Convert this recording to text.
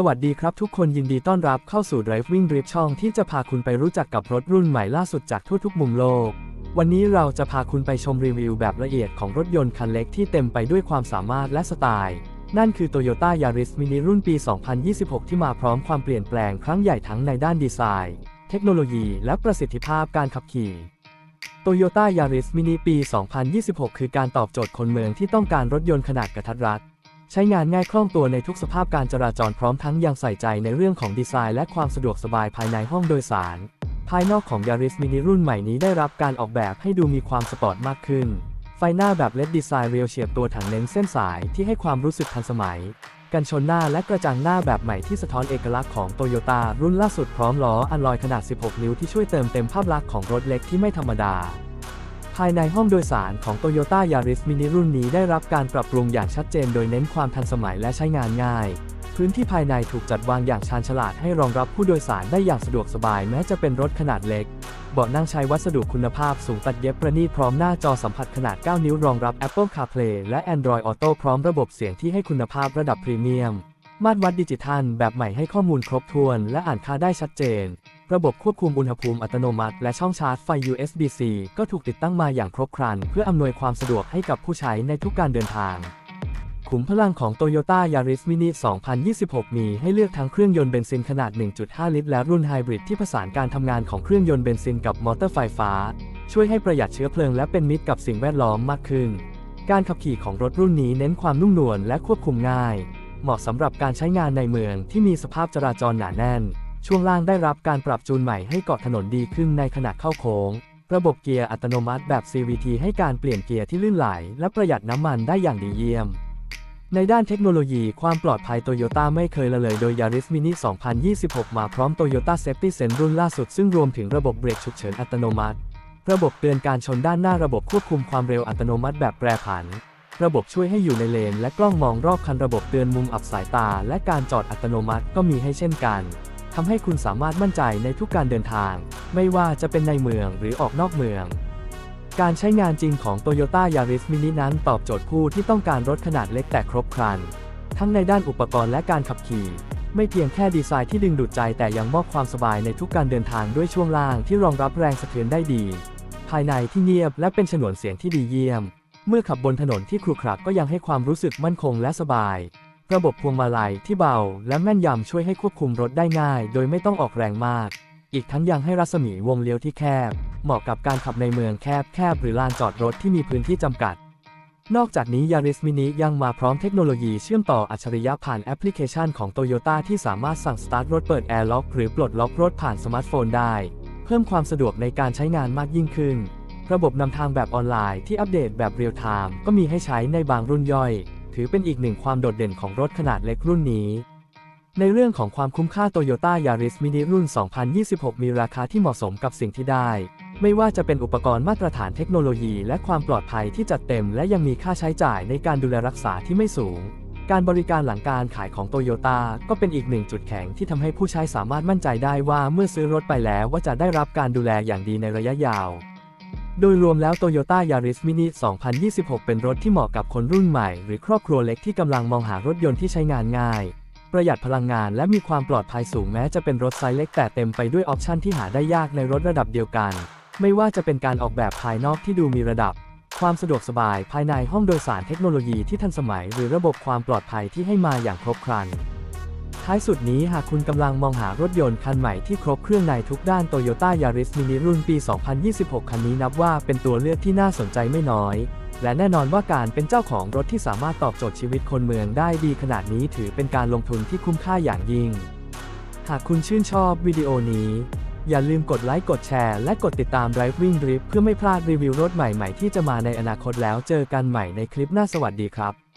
สวัสดีครับทุกคนยินดีต้อนรับเข้าสู่ Driving Drip ช่องที่จะพาคุณไปรู้จักกับรถรุ่นใหม่ล่าสุดจากทั่วทุกมุมโลก วันนี้เราจะพาคุณไปชมรีวิวแบบละเอียดของรถยนต์คันเล็กที่เต็มไปด้วยความสามารถและสไตล์ นั่นคือ Toyota Yaris Mini รุ่นปี 2026 ที่มาพร้อมความเปลี่ยนแปลงครั้งใหญ่ทั้งในด้านดีไซน์ เทคโนโลยีและประสิทธิภาพการขับขี่ Toyota Yaris Mini ปี 2026 คือการตอบโจทย์คนเมืองที่ต้องการรถยนต์ขนาดกระทัดรัด ใช้งานง่ายคล่องตัวในทุกสภาพการจราจรพร้อมทั้งยังใส่ใจในเรื่องของดีไซน์และความสะดวกสบายภายในห้องโดยสาร ภายนอกของ Yaris Mini รุ่นใหม่นี้ได้รับการออกแบบให้ดูมีความสปอร์ตมากขึ้น ไฟหน้าแบบ LED ดีไซน์เรียวเฉียบตัวถังเน้นเส้นสายที่ให้ความรู้สึกทันสมัย กันชนหน้าและกระจังหน้าแบบใหม่ที่สะท้อนเอกลักษณ์ของ Toyota รุ่นล่าสุดพร้อมล้ออัลลอยขนาด 16 นิ้วที่ช่วยเติมเต็มภาพลักษณ์ของรถเล็กที่ไม่ธรรมดา ภายในห้องโดยสารของ Toyota Yaris Mini รุ่นนี้ได้รับการปรับปรุงอย่างชัดเจนโดยเน้นความทันสมัยและใช้งานง่าย พื้นที่ภายในถูกจัดวางอย่างชาญฉลาดให้รองรับผู้โดยสารได้อย่างสะดวกสบายแม้จะเป็นรถขนาดเล็ก เบาะนั่งใช้วัสดุคุณภาพสูงตัดเย็บประณีตพร้อมหน้าจอสัมผัสขนาด 9 นิ้วรองรับ Apple CarPlay และ Android Auto พร้อมระบบเสียงที่ให้คุณภาพระดับพรีเมียม มาตรวัดดิจิทัลแบบใหม่ให้ข้อมูลครบถ้วน และอ่านค่าได้ชัดเจน ระบบควบคุมอุณหภูมิอัตโนมัติ และช่องชาร์จไฟ USB-C ก็ถูกติดตั้งมาอย่างครบครัน เพื่ออำนวยความสะดวกให้กับผู้ใช้ในทุกการเดินทาง ขุมพลังของ Toyota Yaris Mini 2026 มีให้เลือกทั้งเครื่องยนต์เบนซินขนาด 1.5 ลิตร และรุ่นไฮบริดที่ผสานการทำงานของเครื่องยนต์เบนซินกับมอเตอร์ไฟฟ้า ช่วยให้ประหยัดเชื้อเพลิงและเป็นมิตรกับสิ่งแวดล้อมมากขึ้น การขับขี่ของรถรุ่นนี้เน้นความนุ่มนวลและควบคุมง่าย เหมาะสำหรับการใช้งานในเมืองที่มีสภาพจราจรหนาแน่น ช่วงล่างได้รับการปรับจูนใหม่ให้เกาะถนนดีขึ้นในขณะเข้าโค้ง ระบบเกียร์อัตโนมัติแบบ CVT ให้การเปลี่ยนเกียร์ที่ลื่นไหล และประหยัดน้ำมันได้อย่างดีเยี่ยม ในด้านเทคโนโลยีความปลอดภัยโตโยต้าไม่เคยละเลยโดย Yaris Mini 2026 มาพร้อม Toyota Safety Sense รุ่นล่าสุดซึ่งรวมถึงระบบเบรกฉุกเฉินอัตโนมัติ ระบบเตือนการชนด้านหน้าระบบควบคุมความเร็วอัตโนมัติแบบแปรผันระบบช่วยให้อยู่ในเลน และกล้องมองรอบคันระบบเตือนมุมอับสายตา และการจอดอัตโนมัติก็มีให้เช่นกัน ทำให้คุณสามารถมั่นใจในทุกการเดินทาง ไม่ว่าจะเป็นในเมืองหรือออกนอกเมือง การใช้งานจริงของ Toyota Yaris Mini นั้นตอบโจทย์ผู้ที่ต้องการรถขนาดเล็กแต่ครบครัน ทั้งในด้านอุปกรณ์และการขับขี่ ไม่เพียงแค่ดีไซน์ที่ดึงดูดใจแต่ยังมอบความสบายในทุกการเดินทางด้วยช่วงล่างที่รองรับแรงสะเทือนได้ดี ภายในที่เงียบและเป็นฉนวนเสียงที่ดีเยี่ยม เมื่อขับบนถนนที่ครุขระก็ยังให้ความรู้สึกมั่นคงและสบาย ระบบพวงมาลัยที่เบาและแม่นยำช่วยให้ควบคุมรถได้ง่าย โดยไม่ต้องออกแรงมาก อีกทั้งยังให้รัศมีวงเลี้ยวที่แคบ เหมาะกับการขับในเมืองแคบแคบหรือลานจอดรถที่มีพื้นที่จำกัด นอกจากนี้ Yaris Mini ยังมาพร้อมเทคโนโลยีเชื่อมต่ออัจฉริยะผ่านแอปพลิเคชันของ Toyota ที่สามารถสั่งสตาร์ทรถเปิดแอร์ล็อกหรือปลดล็อกรถผ่านสมาร์ทโฟนได้ เพิ่มความสะดวกในการใช้งานมากยิ่งขึ้น ระบบนำทางแบบออนไลน์ที่อัปเดตแบบเรียลไทม์ก็มีให้ใช้ในบางรุ่นย่อย ถือเป็นอีกหนึ่งความโดดเด่นของรถขนาดเล็กรุ่นนี้ ในเรื่องของความคุ้มค่า Toyota Yaris Mini รุ่น 2026 มีราคาที่เหมาะสมกับสิ่งที่ได้ ไม่ว่าจะเป็นอุปกรณ์มาตรฐานเทคโนโลยี และความปลอดภัยที่จัดเต็ม และยังมีค่าใช้จ่ายในการดูแลรักษาที่ไม่สูง การบริการหลังการขายของโตโยต้าก็เป็นอีกหนึ่งจุดแข็งที่ทำให้ผู้ใช้สามารถมั่นใจได้ว่าเมื่อซื้อรถไปแล้วว่าจะได้รับการดูแลอย่างดีในระยะยาว โดยรวมแล้ว Toyota Yaris Mini 2026 เป็นรถที่เหมาะกับคนรุ่นใหม่ หรือครอบครัวเล็กที่กำลังมองหารถยนต์ที่ใช้งานง่าย ประหยัดพลังงานและมีความปลอดภัยสูงแม้จะเป็นรถไซส์เล็กแต่เต็มไปด้วยออปชันที่หาได้ยากในรถระดับเดียวกัน ไม่ว่าจะเป็นการออกแบบภายนอกที่ดูมีระดับ ความสะดวกสบายภายในห้องโดยสารเทคโนโลยีที่ทันสมัย หรือระบบความปลอดภัยที่ให้มาอย่างครบครัน ท้ายสุดนี้หากคุณกำลังมองหารถยนต์คันใหม่ที่ครบเครื่องในทุกด้าน Toyota Yaris Mini รุ่นปี 2026 คันนี้นับว่าเป็นตัวเลือกที่น่าสนใจไม่น้อย และแน่นอนว่าการเป็นเจ้าของรถที่สามารถตอบโจทย์ชีวิตคนเมืองได้ดีขนาดนี้ถือเป็นการลงทุนที่คุ้มค่าอย่างยิ่ง หากคุณชื่นชอบวิดีโอนี้ อย่าลืมกดไลค์กดแชร์และกดติดตาม Driving Drip เพื่อไม่พลาดรีวิวรถใหม่ๆที่จะมาในอนาคตแล้วเจอกันใหม่ในคลิปหน้าสวัสดีครับ